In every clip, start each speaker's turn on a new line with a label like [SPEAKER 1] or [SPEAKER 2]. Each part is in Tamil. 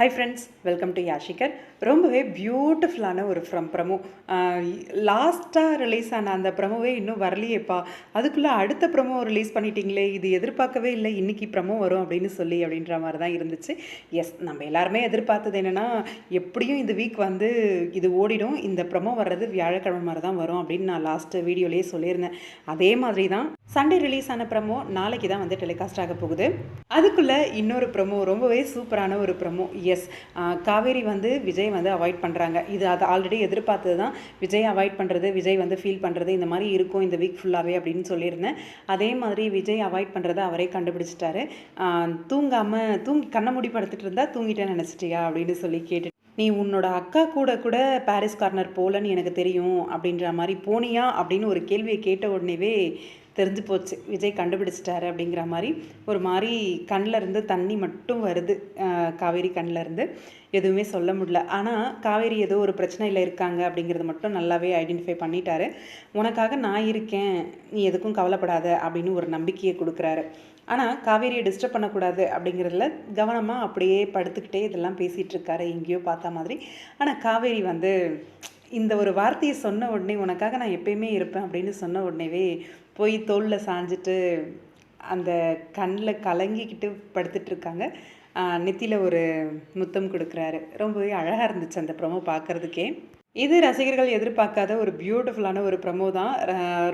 [SPEAKER 1] Hi friends welcome to Yashikar ரொம்பவே பியூட்டிஃபுல்லான ஒரு ஃப்ரம் ப்ரமோ லாஸ்ட்டாக ரிலீஸ் ஆன அந்த ப்ரமோவே இன்னும் வரலையேப்பா. அதுக்குள்ளே அடுத்த ப்ரமோ ரிலீஸ் பண்ணிட்டீங்களே இது எதிர்பார்க்கவே இல்லை இன்றைக்கி ப்ரமோ வரும் அப்படின்னு சொல்லி அப்படின்ற மாதிரி தான் இருந்துச்சு. எஸ் நம்ம எல்லாருமே எதிர்பார்த்தது என்னென்னா எப்படியும் இந்த வீக் வந்து இது ஓடிடும் இந்த ப்ரமோ வர்றது வியாழக்கிழமை மாதிரி தான் வரும் அப்படின்னு நான் லாஸ்ட்டு வீடியோலேயே சொல்லியிருந்தேன். அதே மாதிரி தான் சண்டே ரிலீஸ் ஆன ப்ரமோ நாளைக்கு தான் வந்து டெலிகாஸ்ட் ஆக போகுது. அதுக்குள்ளே இன்னொரு ப்ரமோ ரொம்பவே சூப்பரான ஒரு ப்ரமோ எஸ் காவேரி வந்து விஜய் வந்து அவாய்ட் பண்ணுறாங்க இது அது ஆல்ரெடி எதிர்பார்த்தது தான். விஜய் அவாய்ட் பண்ணுறது விஜய் வந்து ஃபீல் பண்ணுறது இந்த மாதிரி இருக்கும் இந்த வீக் ஃபுல்லாகவே அப்படின்னு சொல்லியிருந்தேன். அதே மாதிரி விஜய் அவாய்ட் பண்ணுறதை அவரே கண்டுபிடிச்சிட்டாரு. தூங்காமல் தூங்கி கண்ணை முடி படுத்துட்டு இருந்தால் தூங்கிட்டேன்னு நினச்சிட்டியா அப்படின்னு சொல்லி கேட்டு நீ உன்னோட அக்கா கூட கூட பாரிஸ் கார்னர் போகலன்னு எனக்கு தெரியும் அப்படின்ற மாதிரி போனியா அப்படின்னு ஒரு கேள்வியை கேட்ட உடனேவே தெரிஞ்சு போச்சு. விஜய் கண்டுபிடிச்சிட்டாரு அப்படிங்கிற மாதிரி ஒரு மாதிரி கண்ணில் இருந்து தண்ணி மட்டும் வருது. காவேரி கண்ணில் இருந்து. எதுவுமே சொல்ல முடியல. ஆனால் காவேரி ஏதோ ஒரு பிரச்சனையில் இருக்காங்க அப்படிங்கிறது மட்டும் நல்லாவே ஐடென்டிஃபை பண்ணிட்டாரு. உனக்காக நான் இருக்கேன். நீ எதுக்கும் கவலைப்படாத அப்படின்னு ஒரு நம்பிக்கையை கொடுக்குறாரு. ஆனால் காவேரியை டிஸ்டர்ப் பண்ணக்கூடாது அப்படிங்கிறதுல கவனமாக அப்படியே படுத்துக்கிட்டே இதெல்லாம் பேசிகிட்டு இருக்காரு. எங்கேயோ பார்த்தா மாதிரி. ஆனால் காவேரி வந்து இந்த ஒரு வார்த்தையை சொன்ன உடனே உனக்காக நான் எப்பயுமே இருப்பேன் அப்படின்னு சொன்ன உடனேவே போய் தோளில் சாஞ்சிட்டு அந்த கண்ணில் கலங்கிக்கிட்டு படுத்துட்டு இருக்காங்க. நெத்தியில் ஒரு முத்தம் கொடுக்குறாரு. ரொம்பவே அழகாக இருந்துச்சு அந்த ப்ரொமோ பார்க்குறதுக்கே. இது ரசிகர்கள் எதிர்பார்க்காத ஒரு பியூட்டிஃபுல்லான ஒரு ப்ரமோ தான்.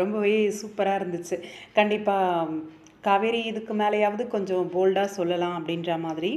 [SPEAKER 1] ரொம்பவே சூப்பராக இருந்துச்சு. கண்டிப்பாக காவேரி இதுக்கு மேலேயாவது கொஞ்சம் போல்டாக சொல்லலாம் அப்படின்ற மாதிரி.